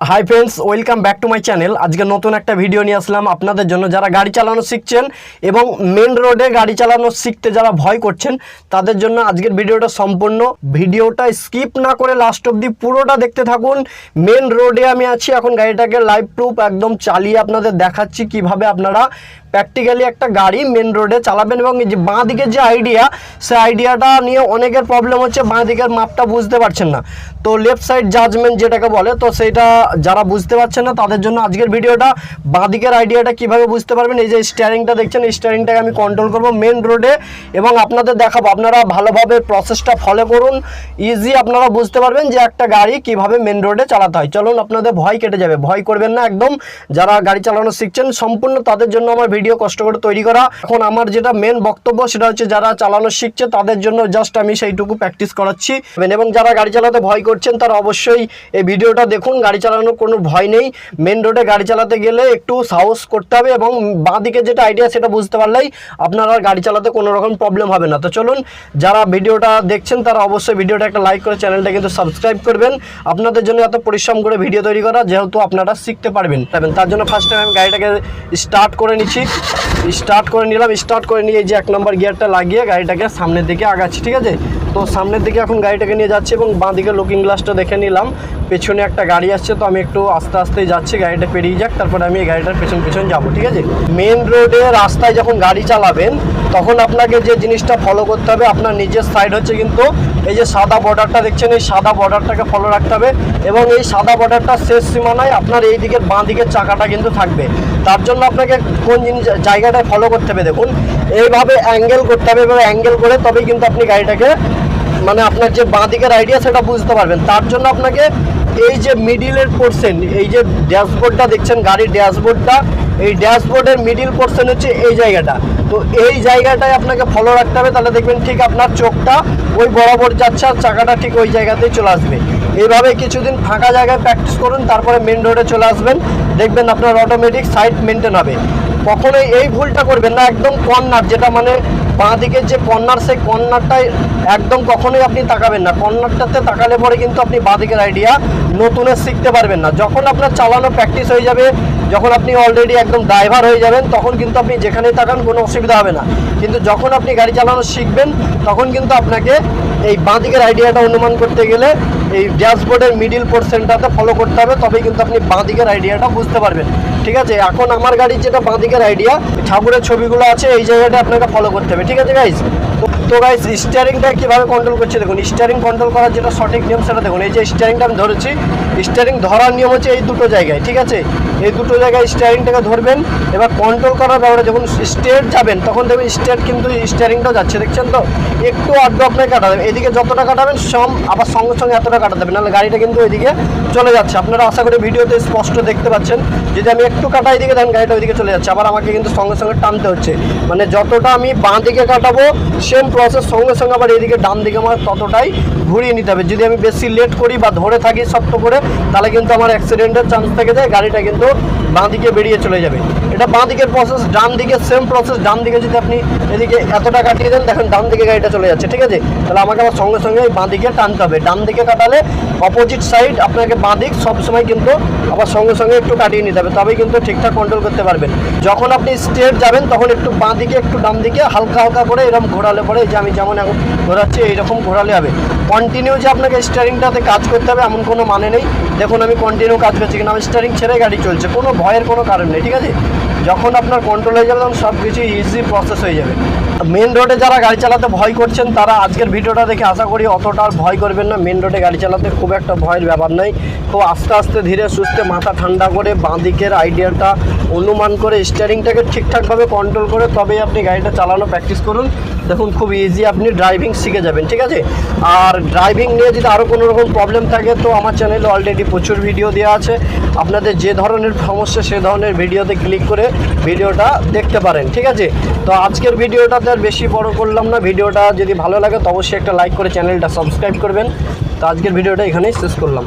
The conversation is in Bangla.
Hi friends welcome back to my channel আজকে নতুন একটা ভিডিও নিয়ে আসলাম আপনাদের জন্য। যারা গাড়ি চালানো শিখছেন এবং মেন রোডে গাড়ি চালানো শিখতে যারা ভয় করছেন, তাদের জন্য আজকের ভিডিওটা সম্পূর্ণ। ভিডিওটা স্কিপ না করে লাস্ট অবধি পুরোটা দেখতে থাকুন। মেন রোডে আমি আছি, এখন গাড়িটাকে লাইভ প্রুফ একদম চালিয়ে আপনাদের দেখাচ্ছি কীভাবে আপনারা প্র্যাকটিক্যালি একটা গাড়ি মেন রোডে চালাবেন এবং যে বাঁ দিকের যে আইডিয়া সে আইডিয়াটা নিয়ে অনেকের প্রবলেম হচ্ছে বাঁ দিকের মাপটা বুঝতে পারছেন না। তো লেফট সাইড জাজমেন্ট যেটাকে বলে, তো সেইটা যারা বুঝতে পারছেন না, তাদের জন্য আজকের ভিডিওটা বাঁ দিকের আইডিয়াটা কীভাবে বুঝতে পারবেন, এই যে স্টিয়ারিংটা দেখছেন এই স্টিয়ারিংটাকে আমি কন্ট্রোল করব মেন রোডে এবং আপনাদের দেখাবো। আপনারা ভালোভাবে প্রসেসটা ফলো করুন ইজি আপনারা বুঝতে পারবেন যে একটা গাড়ি কীভাবে মেন রোডে চালাতে হয়। চলুন, আপনাদের ভয় কেটে যাবে, ভয় করবেন না একদম। যারা গাড়ি চালানো শিখছেন, সম্পূর্ণ তাদের জন্য আমার ভিডিও কষ্ট করে তৈরি করা। এখন আমার যেটা মেন বক্তব্য সেটা হচ্ছে, যারা চালানো শিখছে তাদের জন্য জাস্ট আমি সেইটুকু প্র্যাকটিস করাচ্ছি। এবং যারা গাড়ি চালাতে ভয় করছেন, তারা অবশ্যই এই ভিডিওটা দেখুন। গাড়ি চালানোর কোনো ভয় নেই। মেন রোডে গাড়ি চালাতে গেলে একটু সাহস করতে হবে এবং বাঁ দিকে যেটা আইডিয়া সেটা বুঝতে পারলেই আপনার আর গাড়ি চালাতে কোনো রকম প্রবলেম হবে না। তো চলুন, যারা ভিডিওটা দেখছেন, তারা অবশ্যই ভিডিওটা একটা লাইক করে চ্যানেলটা কিন্তু সাবস্ক্রাইব করবেন। আপনাদের জন্য এত পরিশ্রম করে ভিডিও তৈরি করা, যেহেতু আপনারা শিখতে পারবেন। তার জন্য ফার্স্ট টাইম আমি গাড়িটাকে স্টার্ট করে নিচ্ছি। স্টার্ট করে নিলাম, স্টার্ট করে নিয়ে যে এক নম্বর গিয়ারটা লাগিয়ে গাড়িটাকে সামনের দিকে আগাচ্ছি, ঠিক আছে? তো সামনের দিকে এখন গাড়িটাকে নিয়ে যাচ্ছি এবং বাঁ দিকে লুকিং গ্লাসটা দেখে নিলাম। পেছনে একটা গাড়ি আসছে, তো আমি একটু আস্তে আস্তে যাচ্ছি, গাড়িটা পেরিয়ে যাক, তারপরে আমি এই গাড়িটার পেছন পেছন যাব, ঠিক আছে? মেন রোডে রাস্তায় যখন গাড়ি চালাবেন, তখন আপনাকে যে জিনিসটা ফলো করতে হবে, আপনার নিজের সাইড হচ্ছে কিন্তু এই যে সাদা বর্ডারটা দেখছেন, এই সাদা বর্ডারটাকে ফলো রাখতে হবে এবং এই সাদা বর্ডারটা শেষ সীমানায় আপনার এই দিকের বাঁ দিকের চাকাটা কিন্তু থাকবে। তার জন্য আপনাকে কোন জিনিস, জায়গাটায় ফলো করতে হবে দেখুন। এইভাবে অ্যাঙ্গেল করতে হবে এবার অ্যাঙ্গেল করে তবেই কিন্তু আপনি গাড়িটাকে মানে আপনার যে বাঁ দিকের আইডিয়া সেটা বুঝতে পারবেন। তার জন্য আপনাকে এই যে মিডিলের পোর্শন এই যে ড্যাশবোর্ডটা দেখছেন, গাড়ির ড্যাশবোর্ডটা এই ড্যাশবোর্ডের মিডিল পোর্শন হচ্ছে এই জায়গাটা। তো এই জায়গাটায় আপনাকে ফলো রাখতে হবে, তাহলে দেখবেন ঠিক আপনার চোখটা ওই বরাবর যাচ্ছে আর চাকাটা ঠিক ওই জায়গাতেই চলে আসবে। এইভাবে কিছুদিন ফাঁকা জায়গায় প্র্যাকটিস করুন, তারপরে মেন রোডে চলে আসবেন। দেখবেন আপনার অটোমেটিক সাইড মেনটেন হবে। কখনোই এই ভুলটা করবেন না, একদম কর্নার, যেটা মানে বাঁ দিকের যে কর্নার, সেই কর্নারটাই একদম কখনোই আপনি তাকাবেন না। কর্নারটাতে তাকালে পরে কিন্তু আপনি বাঁ দিকের আইডিয়া নতুনের শিখতে পারবেন না। যখন আপনার চালানো প্র্যাকটিস হয়ে যাবে যখন আপনি অলরেডি একদম ড্রাইভার হয়ে যাবেন, তখন কিন্তু আপনি যেখানেই তাকান কোনো অসুবিধা হবে না। কিন্তু যখন আপনি গাড়ি চালানো শিখবেন, তখন কিন্তু আপনাকে এই বাঁ দিকের আইডিয়াটা অনুমান করতে গেলে এই ড্যাশবোর্ডের মিডিল পোর্শনটাতে ফলো করতে হবে, তবেই কিন্তু আপনি বাঁ দিকের আইডিয়াটা বুঝতে পারবেন। ঠিক আছে? এখন আমার গাড়ির যেটা বাঁ দিকের আইডিয়া ঠাকুরের ছবিগুলো আছে, এই জায়গাটা আপনাকে ফলো করতে হবে। ঠিক আছে গাইজ তো গাইস স্টিয়ারিংটা কীভাবে কন্ট্রোল করছে দেখুন স্টিয়ারিং কন্ট্রোল করার যেটা সঠিক নিয়ম সেটা দেখুন, এই যে স্টিয়ারিংটা আমি ধরেছি স্টিয়ারিং ধরার নিয়ম হচ্ছে এই দুটো জায়গায়, ঠিক আছে? এই দুটো জায়গায় স্টিয়ারিংটাকে ধরবেন, এবার কন্ট্রোল করার ব্যাপারে যখন স্টেট যাবেন, তখন দেখবেন স্টেট কিন্তু স্টিয়ারিংটাও যাচ্ছে, দেখছেন তো? একটু আধটু আপনাকে কাটা দেবে এদিকে যতটা কাটাবেন, সম আবার সঙ্গে সঙ্গে এতটা কাটা দেবেন নাহলে গাড়িটা কিন্তু এদিকে চলে যাচ্ছে। আপনারা আশা করি ভিডিওতে স্পষ্ট দেখতে পাচ্ছেন, যদি আমি একটু কাটা এদিকে দেন গাড়িটা ওইদিকে চলে যাচ্ছে, আবার আমাকে কিন্তু সঙ্গে সঙ্গে টানতে হচ্ছে। মানে যতটা আমি বাঁ দিকে কাটাবো সেম প্রসেস সঙ্গে সঙ্গে আবার এদিকে ডান দিকে আমার ততটাই ঘুরিয়ে নিতে হবে। যদি আমি বেশি লেট করি বা ধরে থাকি শক্ত করে, তাহলে কিন্তু আমার অ্যাক্সিডেন্টের চান্স থেকে যায়, গাড়িটা কিন্তু বাঁ দিকে বেরিয়ে চলে যাবে। এটা বাঁ দিকের প্রসেস ডান দিকে সেম প্রসেস ডান দিকে যদি আপনি এদিকে এতটা কাটিয়ে দেন, দেখেন ডান দিকে গাড়িটা চলে যাচ্ছে, ঠিক আছে? তাহলে আমাকে আবার সঙ্গে সঙ্গে ওই বাঁ দিকে টানতে হবে। ডান দিকে কাটালে অপোজিট সাইড আপনাকে বাঁ দিক সবসময় কিন্তু আবার সঙ্গে সঙ্গে একটু কাটিয়ে নিতে হবে। তবেই কিন্তু ঠিকঠাক কন্ট্রোল করতে পারবেন। যখন আপনি স্ট্রেট যাবেন, তখন একটু বাঁ দিকে, একটু ডান দিকে, হালকা হালকা করে এরকম ঘোরালে পরে যে আমি যেমন এখন ঘোরাচ্ছি, এইরকম ঘোরালে হবে। কন্টিনিউ যে আপনাকে স্টারিংটাতে কাজ করতে হবে, এমন কোনো মানে নেই। দেখুন, আমি কন্টিনিউ কাজ করছি কিন্তু আমি স্টারিং ছেড়ে গাড়ি চলছে, কোনো ভয়ের কোনো কারণ নেই, ঠিক আছে? যখন আপনার কন্ট্রোল হয়ে যাবে, তখন সব কিছু ইজি প্রসেস হয়ে যাবে। মেন রোডে যারা গাড়ি চালাতে ভয় করছেন, তারা আজকের ভিডিওটা দেখে আশা করি অতটা ভয় করবেন না। মেন রোডে গাড়ি চালাতে খুব একটা ভয়ের ব্যাপার নেই খুব আস্তে আস্তে ধীরে সুস্থে মাথা ঠান্ডা করে বাঁ দিকের আইডিয়াটা অনুমান করে স্টিয়ারিংটাকে ঠিকঠাকভাবে কন্ট্রোল করে, তবেই আপনি গাড়িটা চালানো প্র্যাকটিস করুন। দেখুন, খুব ইজি আপনি ড্রাইভিং শিখে যাবেন, ঠিক আছে? আর ড্রাইভিং নিয়ে যদি আরও কোনো রকম প্রবলেম থাকে, তো আমার চ্যানেলে অলরেডি প্রচুর ভিডিও দেওয়া আছে। আপনাদের যে ধরনের সমস্যা, সে ধরনের ভিডিওতে ক্লিক করে ভিডিওটা দেখতে পারেন, ঠিক আছে? তো আজকের ভিডিওটাতে আর বেশি বড় করলাম না। ভিডিওটা যদি ভালো লাগে তো অবশ্যই একটা লাইক করে চ্যানেলটা সাবস্ক্রাইব করবেন। তো আজকের ভিডিওটা এখানেই শেষ করলাম।